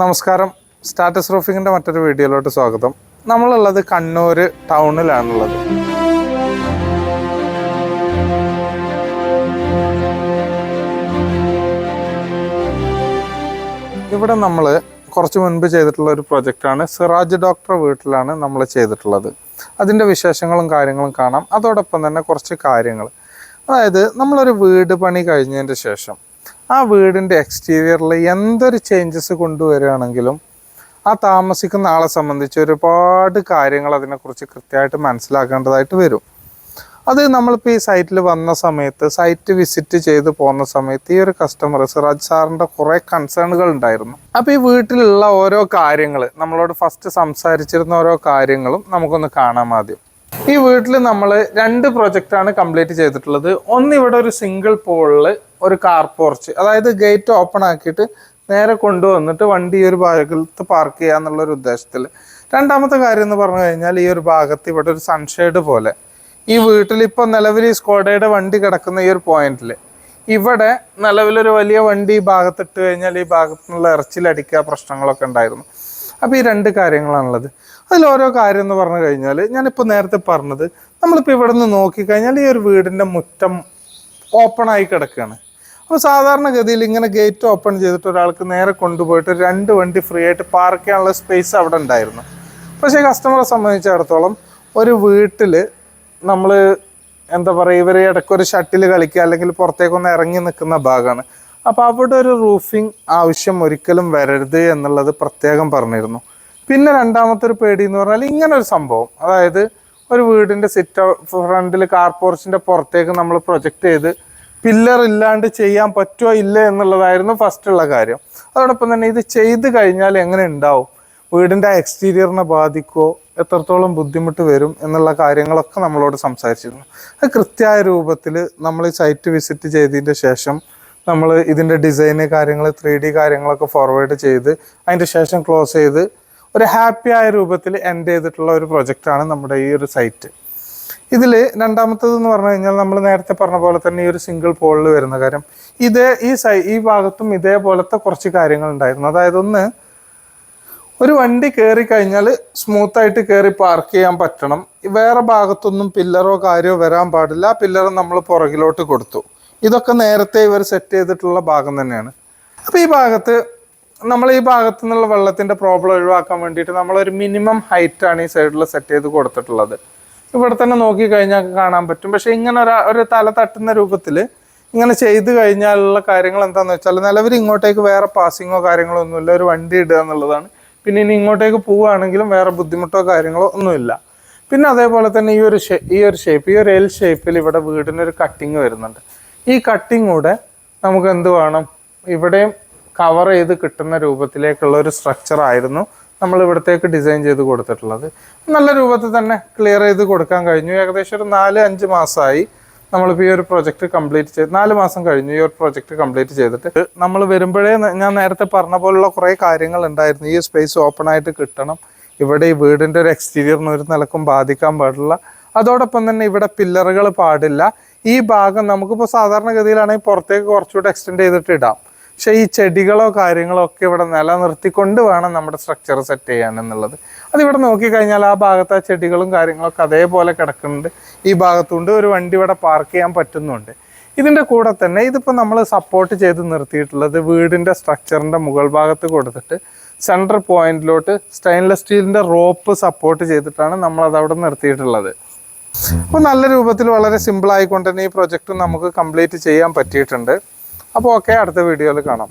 നമസ്കാരം. സ്റ്റാറ്റസ് റൂഫിങ്ങിന്റെ മറ്റൊരു വീഡിയോയിലോട്ട് സ്വാഗതം. നമ്മളുള്ളത് കണ്ണൂർ ടൗണിലാണുള്ളത്. ഇവിടെ നമ്മൾ കുറച്ച് മുൻപ് ചെയ്തിട്ടുള്ള ഒരു പ്രൊജക്റ്റാണ്. സിറാജ് ഡോക്ടർ വീട്ടിലാണ് നമ്മൾ ചെയ്തിട്ടുള്ളത്. അതിന്റെ വിശേഷങ്ങളും കാര്യങ്ങളും കാണാം. അതോടൊപ്പം തന്നെ കുറച്ച് കാര്യങ്ങൾ അതായത് നമ്മളൊരു വീട് പണി കഴിഞ്ഞതിന്റെ ശേഷം ആ വീടിന്റെ എക്സ്റ്റീരിയറിൽ എന്തൊരു ചേഞ്ചസ് കൊണ്ടുവരികയാണെങ്കിലും ആ താമസിക്കുന്ന ആളെ സംബന്ധിച്ച് ഒരുപാട് കാര്യങ്ങൾ അതിനെക്കുറിച്ച് കൃത്യമായിട്ട് മനസ്സിലാക്കേണ്ടതായിട്ട് വരും. അത് നമ്മളിപ്പോൾ ഈ സൈറ്റിൽ വന്ന സമയത്ത് സൈറ്റ് വിസിറ്റ് ചെയ്ത് പോകുന്ന സമയത്ത് ഈ ഒരു കസ്റ്റമർ സിറാജ് സാറിന്റെ കുറേ കൺസേണുകൾ ഉണ്ടായിരുന്നു. അപ്പോൾ ഈ വീട്ടിലുള്ള ഓരോ കാര്യങ്ങൾ നമ്മളോട് ഫസ്റ്റ് സംസാരിച്ചിരുന്ന ഓരോ കാര്യങ്ങളും നമുക്കൊന്ന് കാണാം ആദ്യം ഈ വീട്ടിൽ നമ്മൾ രണ്ട് പ്രൊജക്റ്റാണ് കംപ്ലീറ്റ് ചെയ്തിട്ടുള്ളത്. ഒന്ന് ഇവിടെ ഒരു സിംഗിൾ പോളിൽ ഒരു കാർ പോർച്ച് അതായത് ഗേറ്റ് ഓപ്പൺ ആക്കിയിട്ട് നേരെ കൊണ്ടുവന്നിട്ട് വണ്ടി ഈ ഒരു ഭാഗത്ത് പാർക്ക് ചെയ്യുക എന്നുള്ള ഒരു ഉദ്ദേശത്തിൽ രണ്ടാമത്തെ കാര്യം എന്ന് പറഞ്ഞു കഴിഞ്ഞാൽ ഈ ഒരു ഭാഗത്ത് ഇവിടെ ഒരു സൺഷെയ്ഡ് പോലെ. ഈ വീട്ടിൽ ഇപ്പോൾ നിലവിൽ ഈ സ്കോഡയുടെ വണ്ടി കിടക്കുന്ന ഈ ഒരു പോയിന്റിൽ ഇവിടെ നിലവിലൊരു വലിയ വണ്ടി ഈ ഭാഗത്ത് ഇട്ട് കഴിഞ്ഞാൽ ഈ ഭാഗത്തു നിന്നുള്ള ഇറച്ചിലടിക്കുക പ്രശ്നങ്ങളൊക്കെ ഉണ്ടായിരുന്നു. അപ്പോൾ ഈ രണ്ട് കാര്യങ്ങളാണുള്ളത്. അതിൽ ഓരോ കാര്യം എന്ന് പറഞ്ഞു കഴിഞ്ഞാൽ ഞാനിപ്പോൾ നേരത്തെ പറഞ്ഞത് നമ്മളിപ്പോൾ ഇവിടെ നിന്ന് നോക്കിക്കഴിഞ്ഞാൽ ഈ ഒരു വീടിന്റെ മുറ്റം ഓപ്പൺ ആയി കിടക്കുകയാണ്. അപ്പോൾ സാധാരണഗതിയിൽ ഇങ്ങനെ ഗേറ്റ് ഓപ്പൺ ചെയ്തിട്ട് ഒരാൾക്ക് നേരെ കൊണ്ടുപോയിട്ട് രണ്ട് വണ്ടി ഫ്രീ ആയിട്ട് പാർക്ക് ചെയ്യാനുള്ള സ്പേസ് അവിടെ ഉണ്ടായിരുന്നു. പക്ഷേ കസ്റ്റമറെ സംബന്ധിച്ചിടത്തോളം ഒരു വീട്ടിൽ നമ്മൾ എന്താ പറയുക ഇവർ ഇടയ്ക്കൊരു ഷട്ടിൽ കളിക്കുക അല്ലെങ്കിൽ പുറത്തേക്കൊന്ന് ഇറങ്ങി നിൽക്കുന്ന ഭാഗമാണ്. അപ്പോൾ അവിടെ ഒരു റൂഫിംഗ് ആവശ്യം ഒരിക്കലും വരരുത് എന്നുള്ളത് പ്രത്യേകം പറഞ്ഞിരുന്നു. പിന്നെ രണ്ടാമത്തെ ഒരു പേടി എന്ന് പറഞ്ഞാൽ ഇങ്ങനെ ഒരു സംഭവം. അതായത് ഒരു വീടിന്റെ സിറ്റ് ഫ്രണ്ടിൽ കാർ പുറത്തേക്ക് നമ്മൾ പ്രൊജക്റ്റ് ചെയ്ത് പില്ലർ ഇല്ലാണ്ട് ചെയ്യാൻ പറ്റുമോ ഇല്ല എന്നുള്ളതായിരുന്നു ഫസ്റ്റ് ഉള്ള കാര്യം. അതോടൊപ്പം തന്നെ ഇത് ചെയ്ത് കഴിഞ്ഞാൽ എങ്ങനെ ഉണ്ടാവും? വീടിന്റെ എക്സ്റ്റീരിയറിനെ ബാധിക്കുമോ എത്രത്തോളം ബുദ്ധിമുട്ട് വരും? എന്നുള്ള കാര്യങ്ങളൊക്കെ നമ്മളോട് സംസാരിച്ചിരുന്നു. അത് കൃത്യമായ രൂപത്തിൽ നമ്മൾ ഈ സൈറ്റ് വിസിറ്റ് ചെയ്തതിന്റെ ശേഷം നമ്മൾ ഇതിന്റെ ഡിസൈന് കാര്യങ്ങൾ ത്രീ ഡി കാര്യങ്ങളൊക്കെ ഫോർവേഡ് ചെയ്ത് അതിന്റെ ശേഷം ക്ലോസ് ചെയ്ത് ഒരു ഹാപ്പി ആയ രൂപത്തിൽ എൻഡ് ചെയ്തിട്ടുള്ള ഒരു പ്രൊജക്റ്റാണ് നമ്മുടെ ഈ ഒരു സൈറ്റ് ഇതിൽ രണ്ടാമത്തത് എന്ന് പറഞ്ഞു കഴിഞ്ഞാൽ നമ്മൾ നേരത്തെ പറഞ്ഞ പോലെ തന്നെ ഈ ഒരു സിംഗിൾ പോളിൽ വരുന്ന കാര്യം. ഇതേ ഈ സൈ ഈ ഭാഗത്തും ഇതേപോലത്തെ കുറച്ച് കാര്യങ്ങൾ ഉണ്ടായിരുന്നു. അതായത് ഒന്ന് ഒരു വണ്ടി കയറി കഴിഞ്ഞാൽ സ്മൂത്ത് ആയിട്ട് കയറി പാർക്ക് ചെയ്യാൻ പറ്റണം. വേറെ ഭാഗത്തൊന്നും പില്ലറോ കാര്യമോ വരാൻ പാടില്ല. പില്ലർ നമ്മൾ പുറകിലോട്ട് കൊടുത്തു. ഇതൊക്കെ നേരത്തെ ഇവർ സെറ്റ് ചെയ്തിട്ടുള്ള ഭാഗം തന്നെയാണ്. അപ്പോൾ ഈ ഭാഗത്ത് നമ്മൾ ഈ ഭാഗത്തു നിന്നുള്ള വെള്ളത്തിന്റെ പ്രോബ്ലം ഒഴിവാക്കാൻ വേണ്ടിയിട്ട് നമ്മളൊരു മിനിമം ഹൈറ്റ് ആണ് ഈ സൈഡിൽ സെറ്റ് ചെയ്ത് കൊടുത്തിട്ടുള്ളത്. ഇവിടെ തന്നെ നോക്കി കഴിഞ്ഞാൽ കാണാൻ പറ്റും. പക്ഷേ ഇങ്ങനെ ഒരു ഒരു തല തട്ടുന്ന രൂപത്തിൽ ഇങ്ങനെ ചെയ്ത് കഴിഞ്ഞാലുള്ള കാര്യങ്ങൾ എന്താണെന്ന് വെച്ചാൽ നിലവിൽ ഇങ്ങോട്ടേക്ക് വേറെ പാസിങ്ങോ കാര്യങ്ങളോ ഒന്നുമില്ല. ഒരു വണ്ടി ഇടുക എന്നുള്ളതാണ്. പിന്നെ ഇനി ഇങ്ങോട്ടേക്ക് പോവുകയാണെങ്കിലും വേറെ ബുദ്ധിമുട്ടോ കാര്യങ്ങളോ ഒന്നുമില്ല. പിന്നെ അതേപോലെ തന്നെ ഈ ഒരു ഈ ഒരു ഷേപ്പ് ഈ ഒരു എൽ ഷേപ്പിൽ ഇവിടെ വീടിനൊരു കട്ടിങ് വരുന്നുണ്ട്. ഈ കട്ടിങ് കൂടെ നമുക്ക് എന്ത് വേണം? ഇവിടെയും കവർ ചെയ്ത് കിട്ടുന്ന രൂപത്തിലേക്കുള്ള ഒരു സ്ട്രക്ചർ ആയിരുന്നു നമ്മൾ ഇവിടത്തേക്ക് ഡിസൈൻ ചെയ്ത് കൊടുത്തിട്ടുള്ളത്. നല്ല രൂപത്തിൽ തന്നെ ക്ലിയർ ചെയ്ത് കൊടുക്കാൻ കഴിഞ്ഞു. ഏകദേശം ഒരു നാല് അഞ്ച് മാസമായി നമ്മളിപ്പോൾ ഈ ഒരു പ്രൊജക്റ്റ് കംപ്ലീറ്റ് ചെയ്ത് നാല് മാസം കഴിഞ്ഞു ഈ ഒരു പ്രൊജക്റ്റ് കംപ്ലീറ്റ് ചെയ്തിട്ട്. നമ്മൾ വരുമ്പോഴേ ഞാൻ നേരത്തെ പറഞ്ഞ പോലുള്ള കുറേ കാര്യങ്ങൾ ഉണ്ടായിരുന്നു. ഈ സ്പേസ് ഓപ്പൺ ആയിട്ട് കിട്ടണം. ഇവിടെ ഈ വീടിന്റെ ഒരു എക്സ്റ്റീരിയറിന് ഒരു നിലക്കും ബാധിക്കാൻ പാടില്ല. അതോടൊപ്പം തന്നെ ഇവിടെ പില്ലറുകൾ പാടില്ല. ഈ ഭാഗം നമുക്കിപ്പോൾ സാധാരണഗതിയിലാണെങ്കിൽ പുറത്തേക്ക് കുറച്ചുകൂടെ എക്സ്റ്റെൻഡ് ചെയ്തിട്ട് ഇടാം. പക്ഷേ ഈ ചെടികളോ കാര്യങ്ങളോ ഒക്കെ ഇവിടെ നിലനിർത്തിക്കൊണ്ട് വേണം നമ്മുടെ സ്ട്രക്ചർ സെറ്റ് ചെയ്യാൻ എന്നുള്ളത്. അതിവിടെ നോക്കിക്കഴിഞ്ഞാൽ ആ ഭാഗത്ത് ആ ചെടികളും കാര്യങ്ങളൊക്കെ അതേപോലെ കിടക്കുന്നുണ്ട്. ഈ ഭാഗത്തുണ്ട് ഒരു വണ്ടി ഇവിടെ പാർക്ക് ചെയ്യാൻ പറ്റുന്നുണ്ട്. ഇതിന്റെ കൂടെ തന്നെ ഇതിപ്പോൾ നമ്മൾ സപ്പോർട്ട് ചെയ്ത് നിർത്തിയിട്ടുള്ളത് വീടിന്റെ സ്ട്രക്ചറിന്റെ മുകൾ ഭാഗത്ത് കൊടുത്തിട്ട് സെൻട്രൽ പോയിന്റിലോട്ട് സ്റ്റെയിൻലെസ് സ്റ്റീലിന്റെ റോപ്പ് സപ്പോർട്ട് ചെയ്തിട്ടാണ് നമ്മളത് അവിടെ നിർത്തിയിട്ടുള്ളത്. അപ്പോൾ നല്ല രൂപത്തിൽ വളരെ സിമ്പിൾ ആയിക്കൊണ്ട് തന്നെ ഈ പ്രൊജക്റ്റ് നമുക്ക് കംപ്ലീറ്റ് ചെയ്യാൻ പറ്റിയിട്ടുണ്ട്. അപ്പോൾ ഓക്കെ അടുത്ത വീഡിയോയിൽ കാണാം.